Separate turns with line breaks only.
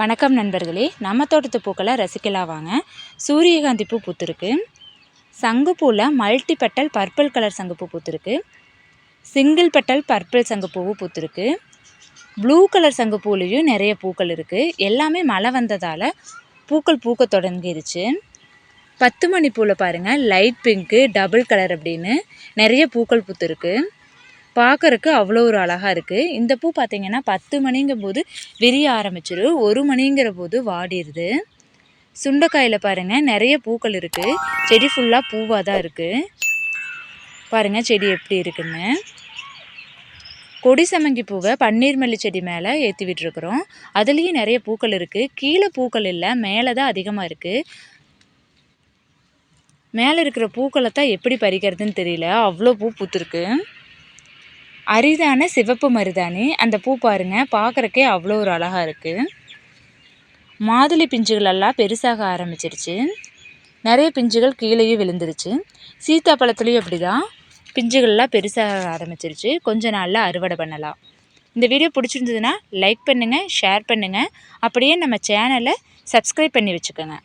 வணக்கம் நண்பர்களே. நம்ம தோட்டத்து பூக்களை ரசிக்கலாம் வாங்க. சூரியகாந்தி பூ பூத்துருக்கு. சங்குப்பூவில் மல்டி பெட்டல் பர்பிள் கலர் சங்குப்பூ பூத்துருக்கு. சிங்கிள் பெட்டல் பர்பிள் சங்குப்பூவும் பூத்துருக்கு. ப்ளூ கலர் சங்குப்பூலேயும் நிறைய பூக்கள் இருக்குது எல்லாமே மழை வந்ததால் பூக்கள் பூக்க தொடங்கிருச்சு. பத்து மணி பூவில் பாருங்கள் லைட் பிங்க்கு டபுள் கலர் அப்படின்னு நிறைய பூக்கள் பூத்துருக்கு. பார்க்கறக்கு அவ்வளோ ஒரு அழகாக இருக்குது இந்த பூ பார்த்திங்கன்னா பத்து மணிங்கும் போது விரிய ஆரம்பிச்சிடும் ஒரு மணிங்கிற போது வாடிடுது சுண்டைக்காயில் பாருங்கள் நிறைய பூக்கள் இருக்குது செடி ஃபுல்லாக பூவாக தான் இருக்குது பாருங்கள் செடி எப்படி இருக்குன்னு. கொடி சமங்கி பூவை பன்னீர் மல்லி செடி மேலே ஏற்றி விட்டுருக்குறோம். அதுலேயும் நிறைய பூக்கள் இருக்குது கீழே பூக்கள் இல்லை மேலே தான் அதிகமாக இருக்குது மேலே இருக்கிற பூக்களை தான் எப்படி பறிக்கிறதுன்னு தெரியல. அவ்வளோ பூ பூத்துருக்கு. அரிதான சிவப்பு மருதாணி. அந்த பூ பாருங்கள் பார்க்குறக்கே அவ்வளோ ஒரு அழகாக இருக்குது மாதுளை பிஞ்சுகளெல்லாம் பெருசாக ஆரம்பிச்சிருச்சு. நிறைய பிஞ்சுகள் கீழேயும் விழுந்துருச்சு. சீத்தாப்பழத்துலேயும் அப்படி தான் பிஞ்சுகள்லாம் பெருசாக ஆரம்பிச்சிருச்சு. கொஞ்ச நாளில் அறுவடை பண்ணலாம். இந்த வீடியோ பிடிச்சிருந்ததுன்னா லைக் பண்ணுங்கள் ஷேர் பண்ணுங்கள் அப்படியே நம்ம சேனலை சப்ஸ்கிரைப் பண்ணி வச்சுக்கோங்க.